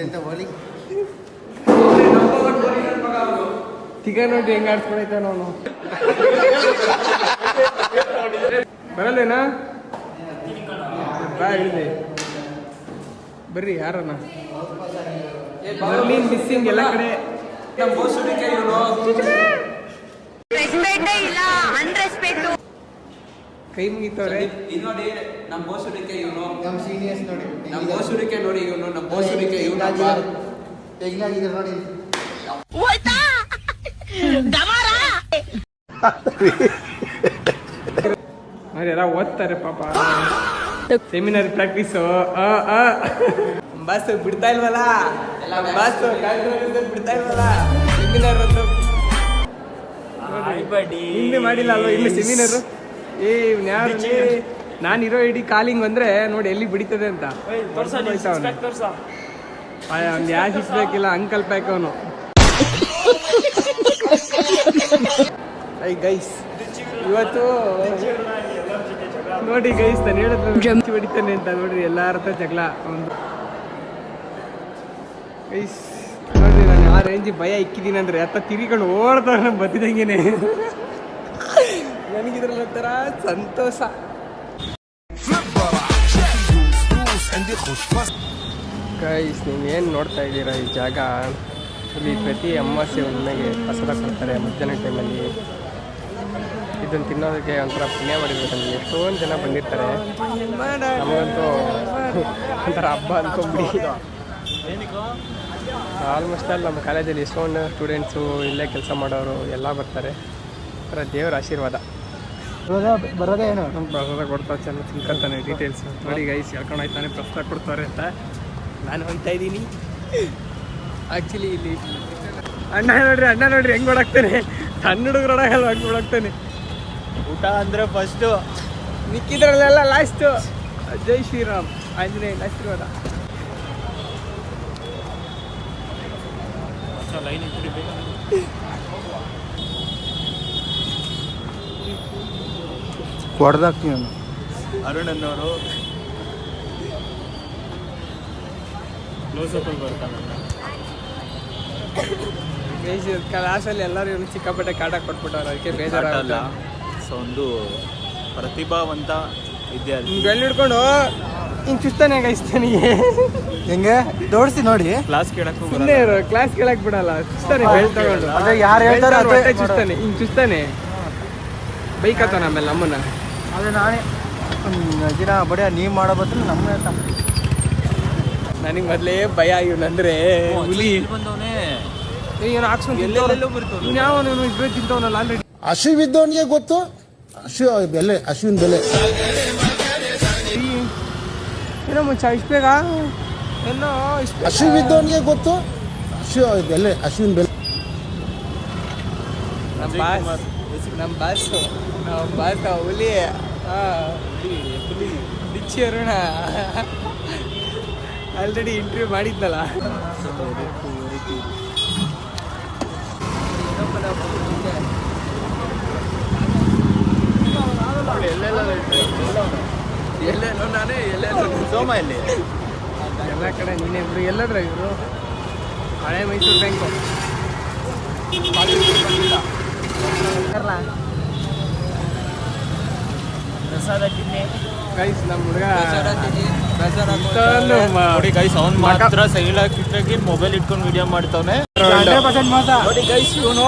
ಎಂತ ಬೌಲಿಂಗ್ ತಿಗ ನೋಡಿ ಹೆಂಗ್ ಆಡ್ಸ್ಕೊಳೈತಾನ ಅವನು ಬರಲ್ಲೇನಾ ಬಾ ಹೇಳಿದೆ ಬರ್ರಿ ಯಾರನ್ನ ಬರ್ಲಿನ್ ಮಿಸ್ಸಿಂಗ್ ಎಲ್ಲ ಕಡೆ ಇವನು ಇಲ್ಲ ಕೈ ಮುಗಿತವ್ರೆ. ಇಲ್ಲಿ ನೋಡಿ ನಮ್ಮ ಬೋಸುಡಿಕೆ ಇವನು. ನಮ್ಮ ಸೀನಿಯರ್ಸ್ ನೋಡಿ. ನಮ್ಮ ಬೋಸುಡಿಕೆ ನೋಡಿ ಇವನು ನಮ್ಮ ಬೋಸುಡಿಕೆ ಇವನು ಹೆಂಗಾಗಿದೆ ನೋಡಿ. ಹೋಯ್ತಾ? ಓದ್ತಾರೆ ಪಾಪ. ಸೆಮಿನಾರ್ ಪ್ರಾಕ್ಟೀಸು ಬಸ್ ಬಿಡ್ತಾ ಇಲ್ವಲ್ಲ? ಬಸ್ ಬಿಡ್ತಾ ಇಲ್ವಲ್ಲ? ಸೆಮಿನಾರ್ ಅಂತ ಹಿಂದೆ ಮಾಡಿಲ್ಲ ಅಲ್ವಾ ಇಲ್ಲಿ ಸೆಮಿನಾರು ಏ ಯಾರು ನಾನು ಇರೋ ಇಡೀ ಕಾಲಿಂಗ್ ಬಂದ್ರೆ ನೋಡಿ ಎಲ್ಲಿ ಬಿಡಿತದೆ ಅಂತ. ಅವ್ನು ಅಂಕಲ್ ಪ್ಯಾಕ್ ಅವನು. ಐ ಗೈಸ್ ಇವತ್ತು ನೋಡಿ ಗೈಸ್ ನಾನು ಹೇಳಿದ್ರು ಜಂಪ್ ಹೊಡಿತಾನೆ ಅಂತ ನೋಡ್ರಿ ಎಲ್ಲಾರ ಹತ್ರ ಜಗಳ ಒಂದು. ಗೈಸ್ ನೋಡ್ರಿ ನಾನು ಯಾವ ರೇಂಜ್ ಭಯ ಇಕ್ಕಿದ್ದೀನಿ ಅಂದ್ರೆ ಅತ್ತ ತಿರಿಕೊಂಡು ಓಡ್ತಾನೆ ಬದ್ದಿದಂಗೆನೆ ನನಗಿದ್ರಲ್ಲಿ ಒಂಥರ ಸಂತೋಷ. ಗೈಸ್ ನೀವೇನು ನೋಡ್ತಾ ಇದ್ದೀರಾ ಈ ಜಾಗ? ಇಲ್ಲಿ ಪ್ರತಿ ಅಮಾವಾಸ್ಯೆ ಹುಣ್ಣಿಮೆಗೆ ಪ್ರಸಾದ ಕೊಡ್ತಾರೆ ಮಧ್ಯಾಹ್ನ ಟೈಮಲ್ಲಿ ಇದನ್ನು ತಿನ್ನೋದಕ್ಕೆ ಒಂಥರ ಪುಣ್ಯ ಮಾಡಿರ್ಬೇಕಂದ್ರೆ ಎಷ್ಟೊಂದು ಜನ ಬಂದಿರ್ತಾರೆ. ನಮಗಂತೂ ಒಂಥರ ಹಬ್ಬ ಅಂದ್ಕೊಂಬಿಡಿ ಆಲ್ಮೋಸ್ಟ್ ಆಲ್ ನಮ್ಮ ಕಾಲೇಜಲ್ಲಿ ಎಷ್ಟೊಂದು ಸ್ಟೂಡೆಂಟ್ಸು ಇಲ್ಲೇ ಕೆಲಸ ಮಾಡೋರು ಎಲ್ಲ ಬರ್ತಾರೆ. ಒಂಥರ ದೇವರ ಆಶೀರ್ವಾದ. ಬರೋದೇ ಏನು? ನಮ್ಮ ಪ್ರಸಾದ ಕೊಡ್ತಾ ಚೆನ್ನಾಗಿ ತಿನ್ಕೊತಾನೆ ಡೀಟೇಲ್ಸ್ ನೋಡಿ ಗೈಸ್ ಹೇಳ್ಕೊಂಡು ಆಯ್ತಾನೆ ಪ್ರಸಾದ ಕೊಡ್ತಾರೆ ಅಂತ ನಾನು ಹೋಗ್ತಾ ಇದ್ದೀನಿ. ಆ್ಯಕ್ಚುಲಿ ಇಲ್ಲಿ ಅಣ್ಣ ನೋಡ್ರಿ ಅಣ್ಣ ನೋಡ್ರಿ ಹೆಂಗ್ ಓಡಾಕ್ತಾನೆ? ಸಣ್ಣ ಹುಡುಗರು ಓಡಾಗಲ್ಲ ಹಂಗೆ ಓಡಾಕ್ತಾನೆ. ಊಟ ಅಂದ್ರೆ ಫಸ್ಟು ಮಿಕ್ಕಿದ್ರಲ್ಲೆಲ್ಲ ಲಾಸ್ಟು ಜೈ ಶ್ರೀರಾಮ್. ಆಂಜನೇಯ ಆಶೀರ್ವಾದ. ಹೊಡೆದಾಕ್ತೀನಿ ನಾನು ಅರುಣ್ ಅನ್ನೋರು ಕ್ಲೋಸಪ್ಪಲ್ಲಿ ಬರ್ತಾನೆ. ಗೈಸ್ ಕ್ಲಾಸಲ್ಲಿ ಎಲ್ಲರೂ ಇವ್ನು ಸಿಕ್ಕಾಪಟ್ಟೆ ಕಾಟ ಕೊಟ್ಬಿಟ್ಟವ್ರು ಅದಕ್ಕೆ ಬೇಜಾರಲ್ಲ ಸೊ ಒಂದು ಪ್ರತಿಭಾವಂತ ವಿದ್ಯಾರ್ಥಿ. ಹಿಂಗೆ ಬೆಳ್ಳು ಹಿಡ್ಕೊಂಡು ಹಿಂಗೆ ಚುಸ್ತಾನೆ ಗೈಸ್ ನನಗೆ ಹೆಂಗೆ? ತೋರಿಸಿ ನೋಡಿ. ಕ್ಲಾಸ್ ಕೇಳಕ್ಕೂ ಸುಮ್ಮನೆ ಇರು ಕ್ಲಾಸ್ ಕೇಳಕ್ ಬಿಡಲ್ಲ ಚುಸ್ತಾನೆ ಬೆಳ್ ತಗೊಂಡು ಅದೇ ಯಾರು ಹೇಳ್ತಾರೋ ಚುಸ್ತಾನೆ ಹಿಂಗೆ ಚುಸ್ತಾನೆ ಬೈಕ್ ಆತ ಆಮೇಲೆ ನಮ್ಮನ್ನ. ಅದೇ ನಾನೇ ದಿನ ಬಡಿಯ ನೀವು ಮಾಡೋ ಬದಲು ನಮ್ಮ ನನಗೆ ಮೊದಲೇ ಭಯ ಇವನಂದ್ರೆ ಹುಲಿ. ಬಂದವನೇ. ಹಾಕ್ಸ್ಕೊಂಡು ಎಲ್ಲೆಲ್ಲೋ ಬರ್ತಾವ್ನು. ಇವ್ನು ಯಾವ ಇವನು ಇಬ್ಬರು ತಿಂತವನಲ್ಲ ಆಲ್ರೆಡಿ ಹಸಿವಿದ್ದವನಿಗೆ ಗೊತ್ತು ಹಸು ಬೆಲೆ ಹಸುವಿನ ಬೆಲೆ. ಏನೋ ಮುಂಚೆ ಇಷ್ಟು ಬೇಗ? ಏನೋ ಇಷ್ಟು? ಹಸಿವಿದ್ದವನಿಗೆ ಗೊತ್ತು ಹಸು ಬೆಲೆ ಹಸುವಿನ ಬೆಲೆ. ನಮ್ಮ ಬಾಸ್. ನಮ್ಮ ಬಾಸ್. ಹುಲಿ ಡಿಚ್ಚಿ ಅರುಣ. ಆಲ್ರೆಡಿ ಇಂಟರ್ವ್ಯೂ ಮಾಡಿದ್ನಲ್ಲ. ಎಲ್ಲೆಲ್ಲೋ ನಾನೇ ಎಲ್ಲೆಲ್ಲೋ ಸೋಮ ಇಲ್ಲಿ ಎಲ್ಲ ಕಡೆ ನೀನೇ ಇಬ್ರು ಎಲ್ಲದ್ರ ಇವರು? ಹಳೆ ಮೈಸೂರು ಬ್ಯಾಂಕು ಪ್ರಸಾದ ತಿನ್ನಿ ಗೈಸ್ ನಮ್ಮ ಹುಡುಗ ನೋಡಿ ಗೈಸ್ ಅವ್ನು ಮಾತ್ರ ಸೈಲ್ ಹಾಕಿಟ್ಟಾಗಿ ಮೊಬೈಲ್ ಇಟ್ಕೊಂಡು ವಿಡಿಯೋ ಮಾಡ್ತಾವನೆ. ನೋಡಿ ಗೈಸ್ ಇವನು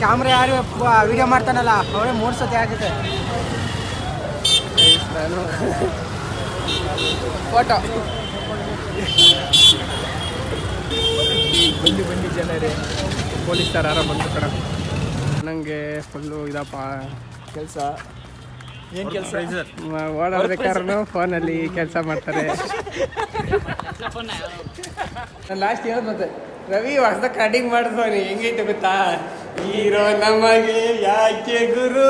ಕ್ಯಾಮ್ರಾ ಯಾರು ವಿಡಿಯೋ ಮಾಡ್ತಾನಲ್ಲ ಅವರೇ ಮೂರು ಸತಿ ಆಗಿದೆ ಫೋಟೋ ಬಂದು ಬಂದು ಜನರೇ. ಪೊಲೀಸ್ ಯಾರ ಬಂದು ಕಡ ನನಗೆ ಫುಲ್ಲು ಇದಪ್ಪ, ಕೆಲಸ. ಏನು ಕೆಲಸ? ಓಡಾಡ್ಬೇಕಾದ್ರೂ ಫೋನಲ್ಲಿ ಕೆಲಸ ಮಾಡ್ತಾರೆ. ಲಾಸ್ಟ್ ಹೇಳೋದು ಮತ್ತೆ ರವಿ ಹೊಸದ ಕಡಿಂಗ್ ಮಾಡಿದ್ವನಿ, ಹೆಂಗೈತೆ ಗೊತ್ತಾ? ಹೀರೋ ನಮಗೆ ಯಾಕೆ ಗುರು?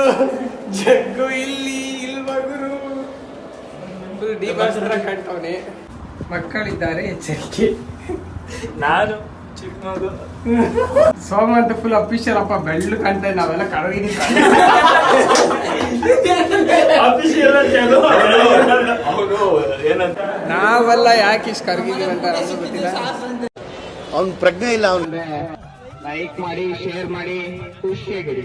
ಜಗ್ಗು ಇಲ್ಲಿ ಇಲ್ವ ಗುರು? ಡಿ ಬಾಸ್ ಹತ್ರ ಮಕ್ಕಳಿದ್ದಾರೆ ಎಚ್ಚರಿಕೆ. ನಾನು ಚಿಕ್ಕ ಮಗು. ಸೋಮ ಅಂತ ಫುಲ್ ಅಫಿಷಿಯಲ್ ಅಪ್ಪ ಬೆಳ್ಳು ಕಾಣ್ತಾ ನಾವೆಲ್ಲ ಕಡಗಿನಿ ನಾವೆಲ್ಲ ಯಾಕೆ ಇಷ್ಟು ಕರ್ಗಿದ್ದೀವಿ ಅಂತ ನಮ್ಗೆ ಗೊತ್ತಿಲ್ಲ. ಅವ್ನ ಪ್ರಜ್ಞೆ ಇಲ್ಲ ಅವ್ನ್. ಲೈಕ್ ಮಾಡಿ ಶೇರ್ ಮಾಡಿ ಖುಷಿಯಾಗಿರಿ